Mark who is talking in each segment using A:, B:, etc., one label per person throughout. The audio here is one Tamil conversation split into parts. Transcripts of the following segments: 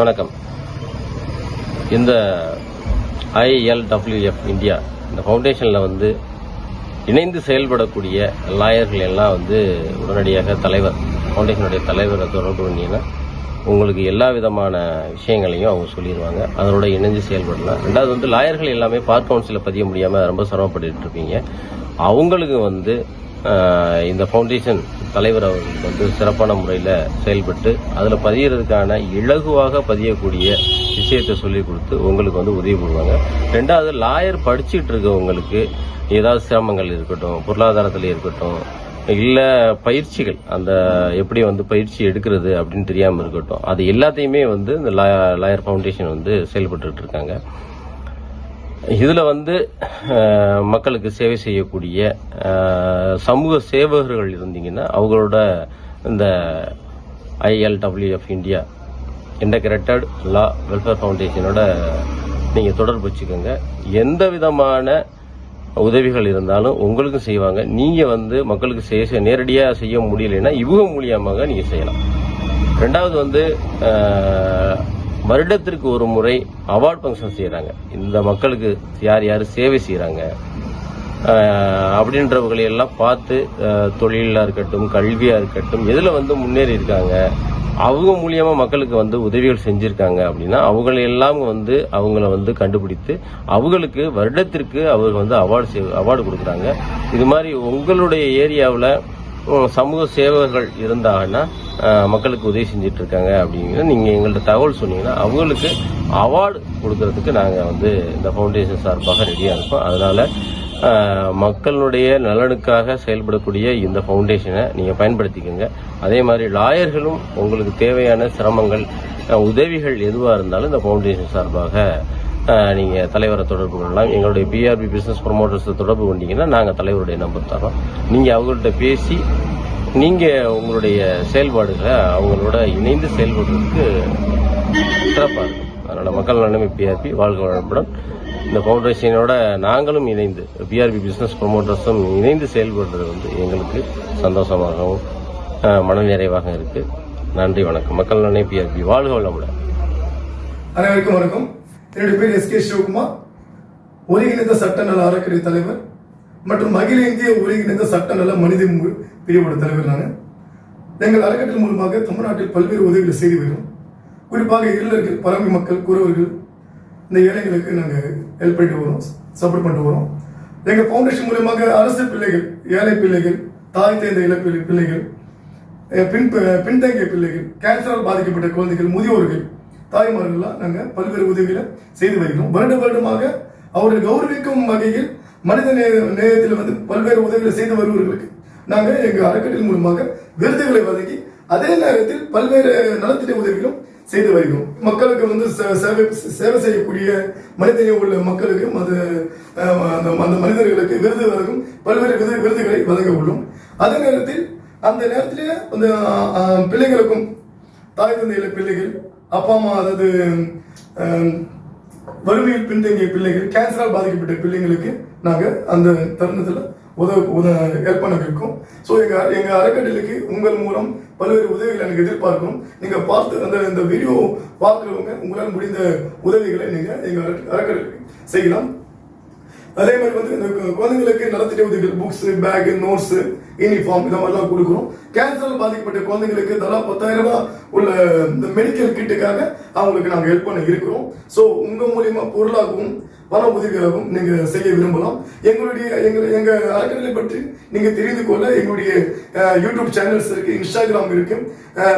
A: வணக்கம். இந்த ஐஎல்டபிள்யூஎஃப் இந்தியா இந்த ஃபவுண்டேஷனில் வந்து இணைந்து செயல்படக்கூடிய லாயர்கள் எல்லாம் வந்து உடனடியாக தலைவர் ஃபவுண்டேஷனுடைய தலைவரை தொடர்பு பண்ணிங்கன்னா உங்களுக்கு எல்லா விதமான விஷயங்களையும் அவங்க சொல்லிடுவாங்க அதனோட இணைஞ்சு செயல்படலாம். ரெண்டாவது வந்து லாயர்கள் எல்லாமே பார்க் கவுன்சிலில் பதிய முடியாமல் ரொம்ப சிரமப்பட்டு இருப்பீங்க அவங்களுக்கு வந்து இந்த ஃபவுண்டேஷன் தலைவர் அவர்கள் வந்து சிறப்பான முறையில் செயல்பட்டு அதில் பதியறதுக்கான இலகுவாக பதியக்கூடிய விஷயத்தை சொல்லி கொடுத்து உங்களுக்கு வந்து உதவி பண்ணுவாங்க. ரெண்டாவது லாயர் படிச்சுட்டு இருக்கவங்களுக்கு ஏதாவது சிரமங்கள் இருக்கட்டும் பொருளாதாரத்தில் இருக்கட்டும் இல்லை பயிற்சிகள் அந்த எப்படி வந்து பயிற்சி எடுக்கிறது அப்படின்னு தெரியாமல் இருக்கட்டும் அது எல்லாத்தையுமே வந்து இந்த லாயர் ஃபவுண்டேஷன் வந்து செயல்பட்டு இருக்காங்க. இதில் வந்து மக்களுக்கு சேவை செய்யக்கூடிய சமூக சேவகர்கள் இருந்தீங்கன்னா அவங்களோட இந்த ILWF India integrated law welfare ஃபவுண்டேஷனோட நீங்கள் தொடர்பு வச்சுக்கோங்க. எந்த விதமான உதவிகள் இருந்தாலும் உங்களுக்கும் செய்வாங்க. நீங்கள் வந்து மக்களுக்கு செய்ய நேரடியாக செய்ய முடியலைன்னா இவங்க மூலியமாக நீங்கள் செய்யலாம். ரெண்டாவது வந்து வருடத்திற்கு ஒரு முறை அவார்ட் ஃபங்க்ஷன் செய்கிறாங்க இந்த மக்களுக்கு யார் யார் சேவை செய்கிறாங்க அப்படின்றவங்களை எல்லாம் பார்த்து தொழிலாக இருக்கட்டும் கல்வியாக இருக்கட்டும் எதில் வந்து முன்னேறி இருக்காங்க அவங்க மூலியமாக மக்களுக்கு வந்து உதவிகள் செஞ்சுருக்காங்க அப்படின்னா அவங்களை எல்லாம் வந்து அவங்கள வந்து கண்டுபிடித்து அவங்களுக்கு வருடத்திற்கு அவர் வந்து அவார்டு அவார்டு கொடுக்குறாங்க. இது மாதிரி உங்களுடைய ஏரியாவில் சமூக சேவகர்கள் இருந்தாங்கன்னா மக்களுக்கு உதவி செஞ்சுட்டு இருக்காங்க அப்படிங்கிற நீங்கள் எங்கள்கிட்ட தகவல் சொன்னீங்கன்னா அவங்களுக்கு அவார்டு கொடுக்கறதுக்கு நாங்கள் வந்து இந்த ஃபவுண்டேஷன் சார்பாக ரெடியாக இருக்கோம். அதனால் மக்களுடைய நலனுக்காக செயல்படக்கூடிய இந்த ஃபவுண்டேஷனை நீங்கள் பயன்படுத்திக்கோங்க. அதே மாதிரி லாயர்களும் உங்களுக்கு தேவையான சிரமங்கள் உதவிகள் எதுவாக இருந்தாலும் இந்த ஃபவுண்டேஷன் சார்பாக நீங்கள் தலைவரை தொடர்பு கொள்ளலாம். எங்களுடைய பிஆர்பி பிஸ்னஸ் ப்ரொமோட்டர்ஸை தொடர்பு கொண்டீங்கன்னா நாங்கள் தலைவருடைய நம்பர் தரோம். நீங்கள் அவங்கள்ட்ட பேசி நீங்கள் உங்களுடைய செயல்பாடுகளை அவங்களோட இணைந்து செயல்படுறதுக்கு சிறப்பாக இருக்கும். அதனால் மக்கள் நன்மை பிஆர்பி வாழ்க வளமுடன். இந்த ஃபவுண்டேஷனோட நாங்களும் இணைந்து பிஆர்பி பிஸ்னஸ் ப்ரொமோட்டர்ஸும் இணைந்து செயல்படுறது வந்து எங்களுக்கு சந்தோஷமாகவும் மனநிறைவாக இருக்குது நன்றி வணக்கம். மக்கள் நன்மை பிஆர்பி வாழ்க வளமுடன்.
B: அனைவருக்கும் வணக்கம். என்னுடைய பேர் எஸ் கே சிவகுமார் ஒருங்கிணைந்த சட்ட நல அறக்கறை தலைவர் மற்றும் அகில இந்திய ஒருங்கிணைந்த சட்ட நல மனித பிரிவோட தலைவர் நான். எங்கள் அறக்கட்டளை மூலமாக தமிழ்நாட்டில் பல்வேறு உதவிகளை செய்து வரும் குறிப்பாக இருளர்கள் பழமை மக்கள் குறவர்கள் இந்த ஏழைகளுக்கு நாங்கள் ஹெல்ப் பண்ணிட்டு வரோம் சப்போர்ட் பண்ணிட்டு வரோம். எங்கள் ஃபவுண்டேஷன் மூலமாக அரசு பிள்ளைகள் ஏழை பிள்ளைகள் தாய் தேர்ந்த இழப்பு பிள்ளைகள் பின் பின்தங்கிய பிள்ளைகள் கேன்சரால் பாதிக்கப்பட்ட குழந்தைகள் முதியோர்கள் தாய்மார்கள்லாம் நாங்கள் பல்வேறு உதவிகளை செய்து வருகிறோம். வருட வருடமாக அவரை கௌரவிக்கும் வகையில் மனித நேய நேயத்தில் வந்து பல்வேறு உதவிகளை செய்து வருபவர்களுக்கு நாங்கள் எங்கள் அறக்கட்டளை மூலமாக விருதுகளை வழங்கி அதே நேரத்தில் பல்வேறு நலத்திட்ட உதவிகளும் செய்து வருகிறோம். மக்களுக்கு வந்து சே- சேவை சேவை செய்யக்கூடிய மனிதநேயம் உள்ள மக்களுக்கும் அது அந்த அந்த மனிதர்களுக்கு விருது வழங்கும் பல்வேறு விருது விருதுகளை வழங்க உள்ளோம். அதே நேரத்தில் அந்த நேரத்திலே அந்த பிள்ளைகளுக்கும் தாய் தந்தையில பிள்ளைகள் அப்பா அம்மா அதாவது வறுமையில் பின்தங்கிய பிள்ளைகள் கேன்சரால் பாதிக்கப்பட்ட பிள்ளைங்களுக்கு நாங்கள் அந்த தருணத்தில் உதவ உத ஹெல்ப் பண்ண இருக்கோம். ஸோ எங்கள் எங்கள் அறக்கட்டளைக்கு உங்கள் மூலம் பல்வேறு உதவிகளை எனக்கு எதிர்பார்க்கணும் நீங்கள் பார்த்து அந்த இந்த வீடியோ பார்க்குறவங்க உங்களால் முடிந்த உதவிகளை நீங்கள் எங்கள் அறக்க- அறக்கட்டளைக்கு செய்யலாம். அதே மாதிரி வந்து இந்த குழந்தைங்களுக்கு நடத்திட்டு உதவிகள் புக்ஸு பேக்கு நோட்ஸு யூனிஃபார்ம் இந்த மாதிரிலாம் கொடுக்குறோம் கேன்சர் பாதிக்கப்பட்ட குழந்தைங்களுக்கு தலா பத்தாயிரம் ரூபாய் உள்ள இந்த மெடிக்கல் கிட்டுக்காக அவங்களுக்கு நாங்கள் ஹெல்ப் பண்ண இருக்கிறோம். ஸோ உங்கள் மூலியமாக பொருளாகவும் பண உதவியாகவும் நீங்கள் செய்ய விரும்பலாம். எங்களுடைய எங்கள் எங்கள் அறக்கட்டளை பற்றி நீங்கள் தெரிந்து கொள்ள எங்களுடைய யூடியூப் சேனல்ஸ் இருக்குது இன்ஸ்டாகிராம் இருக்குது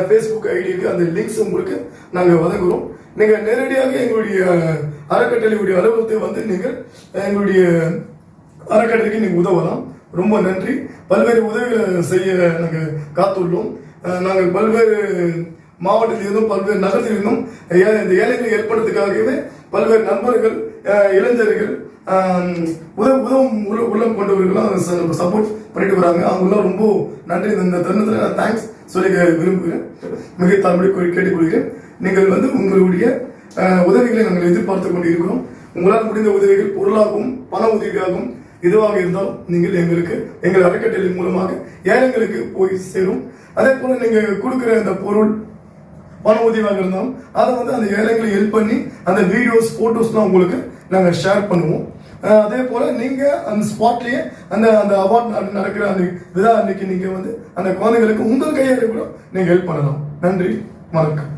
B: ஃபேஸ்புக் ஐடி இருக்குது அந்த லிங்க்ஸ் உங்களுக்கு நாங்கள் வழங்குகிறோம் நீங்கள் நேரடியாக எங்களுடைய அறக்கட்டளையுடைய அலுவலகத்தை வந்து நீங்கள் எங்களுடைய அறக்கட்டளைக்கு நீங்கள் உதவலாம். ரொம்ப நன்றி. பல்வேறு உதவிகளை செய்ய நாங்கள் காத்துள்ளோம். நாங்கள் பல்வேறு மாவட்டத்திலிருந்தும் பல்வேறு நகரத்திலிருந்தும் இந்த ஏழைகளை ஏற்படுறதுக்காகவே பல்வேறு நண்பர்கள் இளைஞர்கள் ஆம், உதவும் உள்ளம் கொண்டவர்கள்லாம் சப்போர்ட் பண்ணிட்டு வராங்க. அவங்களாம் ரொம்ப நன்றி. இந்த தருணத்தில் நான் தேங்க்ஸ் சொல்லிக்க விரும்புகிறேன். மிக தமிழ் கேட்டுக்கொள்கிறேன். நீங்கள் வந்து உங்களுடைய உதவிகளை நாங்கள் எதிர்பார்த்து கொண்டு இருக்கிறோம் உங்களால் முடிந்த உதவிகள் பொருளாகவும் பண உதவியாகவும் எதுவாக இருந்தாலும் நீங்கள் எங்களுக்கு எங்கள் அறக்கட்டளை மூலமாக ஏழைங்களுக்கு போய் சேரும். அதே போல நீங்க கொடுக்குற அந்த பொருள் பண உதவியாக இருந்தாலும் அதை வந்து அந்த ஏழைகளை ஹெல்ப் பண்ணி அந்த வீடியோஸ் ஃபோட்டோஸ்லாம் உங்களுக்கு நாங்கள் ஷேர் பண்ணுவோம். அதே போல நீங்க அந்த ஸ்பாட்லயே அந்த அந்த அவார்ட் நடக்கிற அந்த விழா அன்னைக்கு நீங்க வந்து அந்த குழந்தைகளுக்கு உங்கள் கையால கூட நீங்க ஹெல்ப் பண்ணலாம். நன்றி வணக்கம்.